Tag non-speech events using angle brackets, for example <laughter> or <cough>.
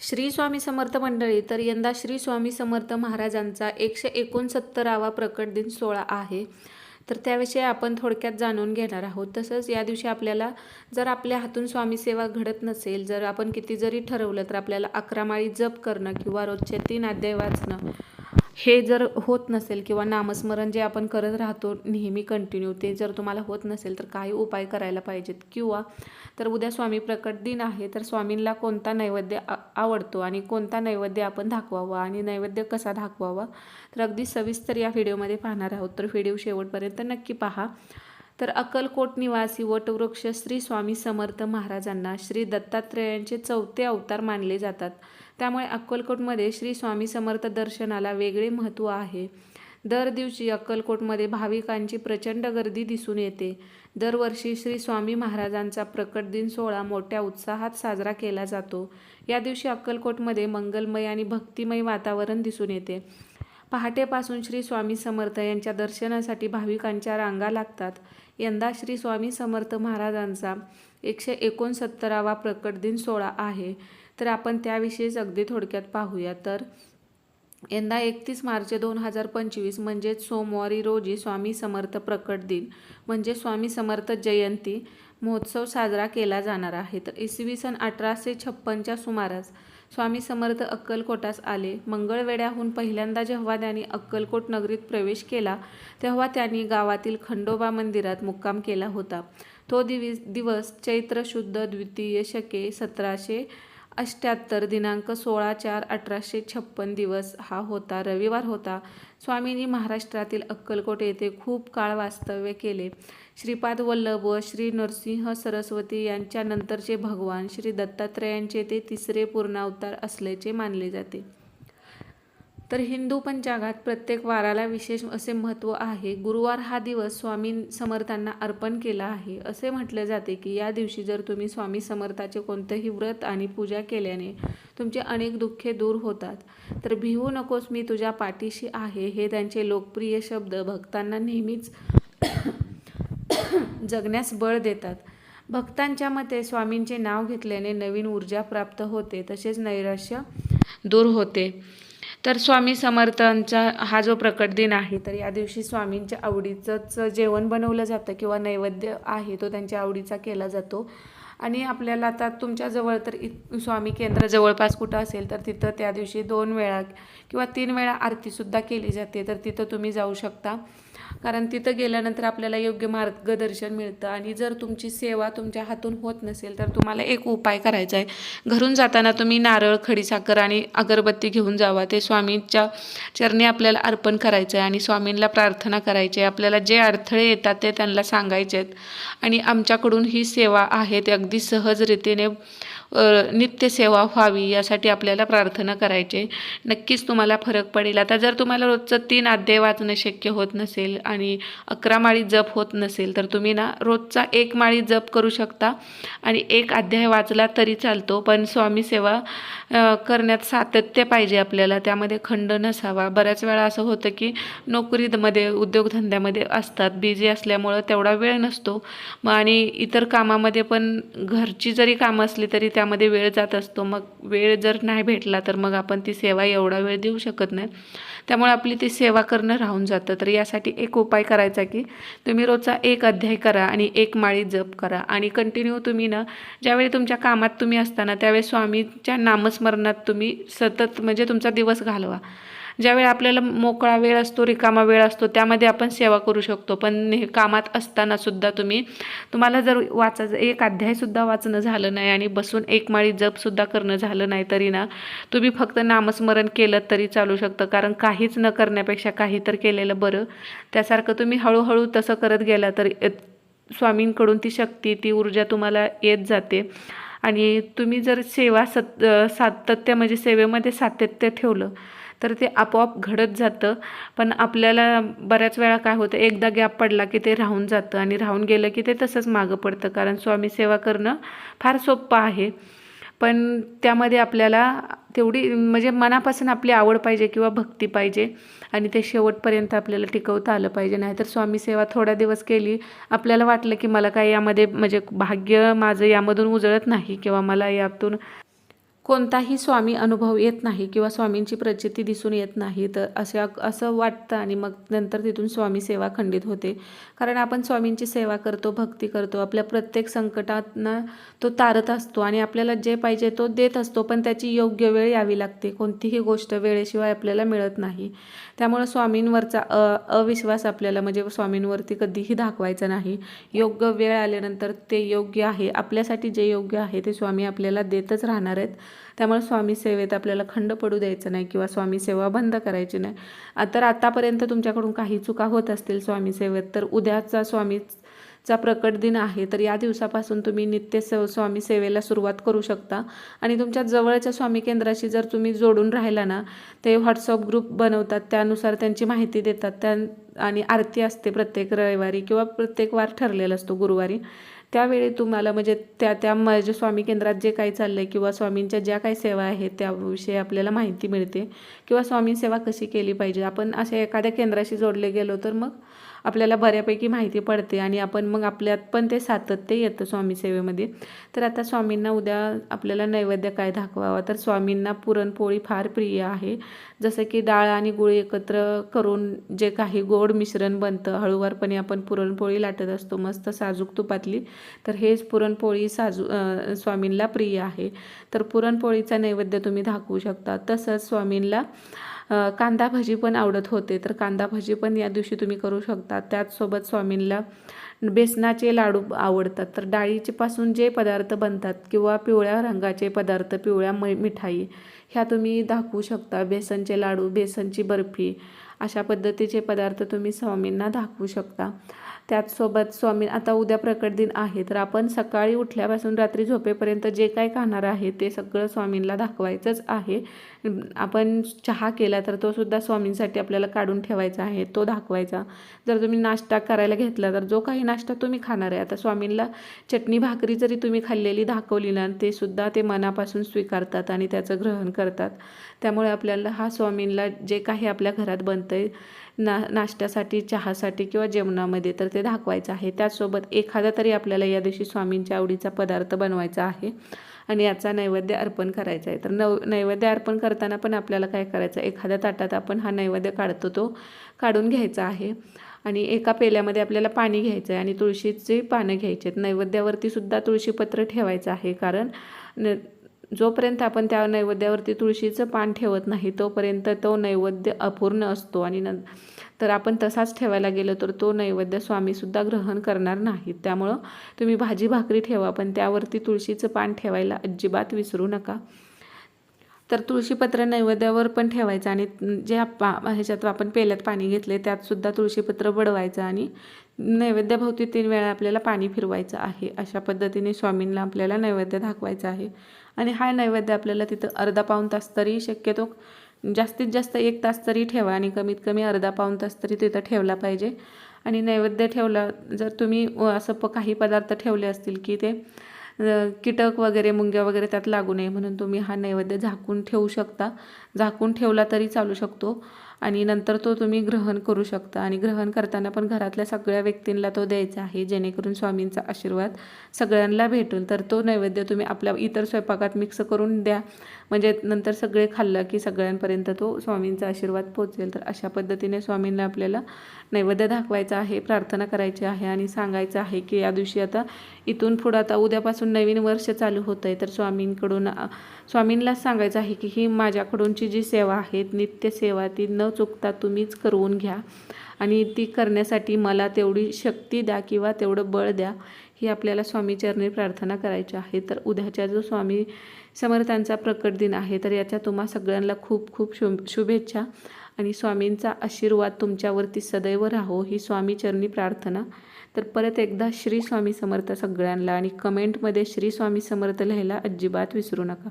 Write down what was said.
श्री स्वामी समर्थ मंडळी तर यंदा श्री स्वामी समर्थ महाराजांचा एकशे एकोणसत्तरावा प्रकट दिन सोहळा आहे. तर त्याविषयी आपण थोडक्यात जाणून घेणार आहोत. तसंच या दिवशी आपल्याला जर आपल्या हातून स्वामी सेवा घडत नसेल जर आपण किती जरी ठरवलं तर आपल्याला अकरा माळी जप करणं किंवा रोजचे तीन अध्याय वाचणं हे जर होत नसेल किंवा नामस्मरण जे आपण करत राहतो नेहमी कंटिन्यू ते जर तुम्हाला होत नसेल तर काही उपाय करायला पाहिजेत. किंवा तर उद्या स्वामी प्रकट दिन आहे तर स्वामींना कोणता नैवेद्य आ- आवडतो आणि कोणता नैवेद्य आपण दाखवावा आणि नैवेद्य कसा दाखवावा? तर अगदी सविस्तर या व्हिडिओमध्ये पाहणार आहोत. तर व्हिडिओ शेवटपर्यंत नक्की पहा. तर अक्कलकोट निवासी वटवृक्ष श्री स्वामी समर्थ महाराजांना श्री दत्तात्रेयांचे चौथे अवतार मानले जातात. त्यामुळे अक्कलकोटमध्ये श्री स्वामी समर्थ दर्शनाला वेगळे महत्त्व आहे. दर दिवशी अक्कलकोटमध्ये भाविकांची प्रचंड गर्दी दिसून येते. दरवर्षी श्री स्वामी महाराजांचा प्रकट दिन सोहळा मोठ्या उत्साहात साजरा केला जातो. या दिवशी अक्कलकोटमध्ये मंगलमय आणि भक्तिमय वातावरण दिसून येते. पहाटेपासून श्री स्वामी समर्थ यांच्या दर्शनासाठी भाविकांच्या रांगा लागतात. यंदा श्री स्वामी समर्थ महाराजांचा एकशे एकोणसत्तरावा प्रकट दिन सोहळा आहे. तर आपण त्याविषयीच अगदी थोडक्यात पाहूया. तर यंदा एकतीस मार्च दोन हजार पंचवीस म्हणजेच सोमवारी रोजी स्वामी समर्थ प्रकट दिन म्हणजे स्वामी समर्थ जयंती महोत्सव साजरा केला जाणार आहे. तर इसवी सन अठराशे छप्पनच्या सुमारास स्वामी समर्थ अक्कलकोटास आले. मंगळवेड्याहून पहिल्यांदा जेव्हा त्यांनी अक्कलकोट नगरीत प्रवेश केला तेव्हा त्यांनी गावातील खंडोबा मंदिरात मुक्काम केला होता. तो दिवस दिवस चैत्र शुद्ध द्वितीय शके सतराशे अष्ट्याहत्तर दिनांक सोळा चार अठराशे छप्पन दिवस हा होता. रविवार होता. स्वामींनी महाराष्ट्रातील अक्कलकोट येथे खूप काळ वास्तव्य केले. श्रीपाद वल्लभ व श्री नरसिंह सरस्वती यांच्या नंतरचे भगवान श्री दत्तात्रेयांचे ते तिसरे पूर्णावतार असल्याचे मानले जाते. तर हिंदू पंचांगात प्रत्येक वाराला विशेष असे महत्त्व आहे. गुरुवार हा दिवस स्वामी समर्थांना अर्पण केला आहे. असे म्हटले जाते की या दिवशी जर तुम्ही स्वामी समर्थाचे कोणतेही व्रत आणि पूजा केल्याने तुमचे अनेक दुःखे दूर होतात. तर भिवू नकोस मी तुझ्या पाठीशी आहे. हे त्यांचे लोकप्रिय शब्द भक्तांना नेहमीच <coughs> जगण्यास बळ देतात. भक्तांच्या मते स्वामींचे नाव घेतल्याने नवीन ऊर्जा प्राप्त होते तसेच नैराश्य दूर होते. तर स्वामी समर्थांचा हा जो प्रकट दिन आहे तर या दिवशी स्वामींच्या आवडीचंच जेवण बनवलं जातं किंवा नैवेद्य आहे तो त्यांच्या आवडीचा केला जातो. आणि आपल्याला आता तुमच्याजवळ तर इ स्वामी केंद्र जवळपास कुठं असेल तर तिथं त्या दिवशी दोन वेळा किंवा तीन वेळा आरतीसुद्धा केली जाते तर तिथं तुम्ही जाऊ शकता. कारण तिथं गेल्यानंतर आपल्याला योग्य मार्गदर्शन मिळतं आणि जर तुमची सेवा तुमच्या हातून होत नसेल तर तुम्हाला एक उपाय करायचा आहे. घरून जाताना तुम्ही नारळ खडीसाखर आणि अगरबत्ती घेऊन जावा. ते स्वामींच्या चरणी आपल्याला अर्पण करायचं आहे आणि स्वामींना प्रार्थना करायची आहे. आपल्याला जे अडथळे येतात ते त्यांना सांगायचे आहेत आणि आमच्याकडून ही सेवा आहे. ते अगदी सहजरीतीने नित्यसेवा व्हावी यासाठी आपल्याला प्रार्थना करायची. आहे. नक्कीच तुम्हाला फरक पडेल. आता जर तुम्हाला रोजचं तीन अध्याय वाचणं शक्य होत नसेल आणि अकरा माळी जप होत नसेल तर तुम्ही ना रोजचा एक माळी जप करू शकता आणि एक अध्याय वाचला तरी चालतो. पण स्वामी सेवा करण्यात सातत्य पाहिजे आपल्याला. त्यामध्ये खंड नसावा. बऱ्याच वेळा असं होतं की नोकरीमध्ये उद्योगधंद्यामध्ये असतात. बिझी असल्यामुळं तेवढा वेळ नसतो. मग आणि इतर कामामध्ये पण घरची जरी कामं असली तरी त्या त्यामध्ये वेळ जात असतो. मग वेळ जर नाही भेटला तर मग आपण ती सेवा एवढा वेळ देऊ शकत नाही. त्यामुळे आपली ती सेवा करणं राहून जातं. तर यासाठी एक उपाय करायचा की तुम्ही रोजचा एक अध्याय करा आणि एक माळी जप करा. आणि कंटिन्यू तुम्ही ना ज्यावेळी तुमच्या कामात तुम्ही असताना त्यावेळी स्वामीच्या नामस्मरणात तुम्ही सतत म्हणजे तुमचा दिवस घालवा. ज्यावेळी आपल्याला मोकळा वेळ असतो रिकामा वेळ असतो त्यामध्ये आपण सेवा करू शकतो. पण हे कामात असताना सुद्धा तुम्ही तुम्हाला जर वाचायचं एक अध्यायसुद्धा वाचणं झालं नाही आणि बसून एक माळी जपसुद्धा करणं झालं नाही तरी ना तुम्ही फक्त नामस्मरण केलं तरी चालू शकतं. कारण काहीच न करण्यापेक्षा काही तर केलेलं बरं. त्यासारखं तुम्ही हळूहळू तसं करत गेला तर स्वामींकडून ती शक्ती ती ऊर्जा तुम्हाला येत जाते. आणि तुम्ही जर सेवा सत सातत्य म्हणजे सेवेमध्ये सातत्य ठेवलं तर ते आपोआप घडत जातं. पण आपल्याला बऱ्याच वेळा काय होतं एकदा गॅप पडला की ते राहून जातं आणि राहून गेलं की ते तसंच मागं पडतं. कारण स्वामी सेवा करणं फार सोपं आहे. पण त्यामध्ये आपल्याला तेवढी म्हणजे मनापासून आपली आवड पाहिजे किंवा भक्ती पाहिजे आणि ते शेवटपर्यंत आपल्याला टिकवता आलं पाहिजे. नाहीतर स्वामी सेवा थोडा दिवस केली आपल्याला वाटलं की मला काय यामध्ये म्हणजे भाग्य माझं यामधून उजळत नाही किंवा मला यातून कोणताही स्वामी अनुभव येत नाही किंवा स्वामींची प्रचिती दिसून येत नाही तर अशा असं वाटतं आणि मग नंतर तिथून स्वामी सेवा खंडित होते. कारण आपण स्वामींची सेवा करतो भक्ती करतो आपल्या प्रत्येक संकटांना तो तारत असतो आणि आपल्याला जे पाहिजे तो देत असतो पण त्याची योग्य वेळ यावी लागते. कोणतीही गोष्ट वेळेशिवाय आपल्याला मिळत नाही. त्यामुळं स्वामींवरचा अ अविश्वास आपल्याला म्हणजे स्वामींवरती कधीही दाखवायचा नाही. योग्य वेळ आल्यानंतर ते योग्य आहे. आपल्यासाठी जे योग्य आहे ते स्वामी आपल्याला देतच राहणार आहेत. त्यामुळे स्वामी सेवेत आपल्याला खंड पडू द्यायचं नाही किंवा स्वामी सेवा बंद करायची नाही. तर आतापर्यंत तुमच्याकडून काही चुका होत असतील स्वामी सेवेत तर उद्याचा स्वामी चा प्रकट दिन आहे तर या दिवसापासून तुम्ही नित्य स स्वामी सेवेला सुरुवात करू शकता. आणि तुमच्या जवळच्या स्वामी केंद्राशी जर तुम्ही जोडून राहिला ना ते व्हॉट्सअप ग्रुप बनवतात त्यानुसार त्यांची माहिती देतात त्या आणि आरती असते प्रत्येक रविवारी किंवा प्रत्येक वार ठरलेला असतो गुरुवारी. त्यावेळी तुम्हाला म्हणजे त्या त्या माझ्या स्वामी केंद्रात जे काही चाललं आहे किंवा स्वामींच्या ज्या काही सेवा आहेत त्याविषयी आपल्याला माहिती मिळते किंवा स्वामी सेवा कशी केली पाहिजे? आपण अशा एखाद्या केंद्राशी जोडले गेलो तर मग आपल्याला बऱ्यापैकी माहिती पडते आणि आपण मग आपल्यात पण ते सातत्य येतं स्वामी सेवेमध्ये. तर आता स्वामींना उद्या आपल्याला नैवेद्य काय दाखवावा? तर स्वामींना पुरणपोळी फार प्रिय आहे. जसं की डाळ आणि गुळ एकत्र करून जे काही गोड मिश्रण बनतं हळूवारपणे आपण पुरणपोळी लाटत असतो मस्त साजूक तुपातली तर हेच पुरणपोळी साजू स्वामींना प्रिय आहे. तर पुरणपोळीचा नैवेद्य तुम्ही दाखवू शकता. तसंच स्वामींना कांदा भजी पण आवडत होते. तर कांदा भजी पण या दिवशी तुम्ही करू शकता. त्याचसोबत स्वामींना बेसनाचे लाडू आवडतात. तर डाळीचे पासून जे पदार्थ बनतात किंवा पिवळ्या रंगाचे पदार्थ पिवळ्या म मिठाई ह्या तुम्ही दाखवू शकता. बेसनचे लाडू बेसनची बर्फी अशा पद्धतीचे पदार्थ तुम्ही स्वामींना दाखवू शकता. त्याचसोबत स्वामी आता उद्या प्रकट दिन आहे. तर आपण सकाळी उठल्यापासून रात्री झोपेपर्यंत जे काय खाणार आहे ते सगळं स्वामींना दाखवायचंच आहे. आपण चहा केला तर तो सुद्धा स्वामींसाठी आपल्याला काढून ठेवायचा आहे तो दाखवायचा. जर तुम्ही नाश्ता करायला घेतला तर जो काही नाश्ता तुम्ही खाणार आहे आता स्वामींना चटणी भाकरी जरी तुम्ही खाल्लेली दाखवली ना ते सुद्धा ते मनापासून स्वीकारतात आणि त्याचं ग्रहण करतात. त्यामुळे आपल्याला हा स्वामींना जे काही आपल्या घरात बनतं आहे ना नाश्त्यासाठी चहासाठी किंवा जेवणामध्ये तर ते दाखवायचं आहे. त्याचसोबत एखादा तरी आपल्याला या दिवशी स्वामींच्या आवडीचा पदार्थ बनवायचा आहे आणि याचा नैवेद्य अर्पण करायचा आहे. तर नव नैवेद्य अर्पण करताना पण आपल्याला काय करायचं? एखाद्या ताटात आपण हा नैवेद्य काढतो तो काढून घ्यायचा आहे आणि एका पेल्यामध्ये आपल्याला पाणी घ्यायचं आहे आणि तुळशीची पानं घ्यायचे आहेत. नैवेद्यावरती सुद्धा तुळशीपत्र ठेवायचं आहे कारण न जोपर्यंत आपण त्या नैवेद्यावरती तुळशीचं पान ठेवत नाही तोपर्यंत तो नैवेद्य अपूर्ण असतो. आणि न तर आपण तसाच ठेवायला गेलो तर तो नैवेद्य स्वामीसुद्धा ग्रहण करणार नाहीत. त्यामुळं तुम्ही भाजी भाकरी ठेवा पण त्यावरती तुळशीचं पान ठेवायला अजिबात विसरू नका. तर तुळशीपत्र नैवेद्यावर पण ठेवायचं आणि जे पा ह्याच्यात आपण पेल्यात पाणी घेतले त्यातसुद्धा तुळशीपत्र बडवायचं आणि नैवेद्याभोवती तीन वेळा आपल्याला पाणी फिरवायचं आहे. अशा पद्धतीने स्वामींना आपल्याला नैवेद्य दाखवायचं आहे. आणि हा नैवेद्य आपल्याला तिथं अर्धा पाऊण तास तरी शक्यतो जास्तीत जास्त एक तास तरी ठेवा आणि कमीत कमी अर्धा पाऊण तास तरी तिथं ठेवला पाहिजे. आणि नैवेद्य ठेवला जर तुम्ही असं प काही पदार्थ ठेवले असतील की ते कीटक वगैरे मुंग्या वगैरे त्यात लागू नये म्हणून तुम्ही हा नैवेद्य झाकून ठेवू शकता. झाकून ठेवला तरी चालू शकतो. आणि नंतर तो तुम्ही ग्रहण करू शकता. आणि ग्रहण करताना पण घरातल्या सगळ्या व्यक्तींना तो द्यायचा आहे जेणेकरून स्वामींचा आशीर्वाद सगळ्यांना भेटून तर तो नैवेद्य तुम्ही आपल्या इतर स्वयंपाकात मिक्स करून द्या. म्हणजे नंतर सगळे खाल्लं की सगळ्यांपर्यंत तो स्वामींचा आशीर्वाद पोचेल तर अशा पद्धतीने स्वामींना आपल्याला नैवेद्य दाखवायचा आहे प्रार्थना करायची आहे आणि सांगायचं आहे की या दिवशी आता इथून पुढं आता उद्यापासून नवीन वर्ष चालू होतं आहे तर स्वामींकडून स्वामींनाच सांगायचं आहे की ही माझ्याकडूनची जी सेवा आहे नित्य सेवा ती न चुकता तुम्हीच करवून घ्या. आणि ती करण्यासाठी मला तेवढी शक्ती द्या किंवा तेवढं बळ द्या ही आपल्याला स्वामीचरणी प्रार्थना करायची आहे. तर उद्याच्या जो स्वामी समर्थांचा प्रकट दिन आहे तर याच्या तुम्हा सगळ्यांना खूप खूप शुभ शुभेच्छा. आणि स्वामींचा आशीर्वाद तुमच्यावरती सदैव राहो ही स्वामीचरणी प्रार्थना. तर परत एकदा श्री स्वामी समर्थ सगळ्यांना आणि कमेंटमध्ये श्री स्वामी समर्थ लिहायला अजिबात विसरू नका.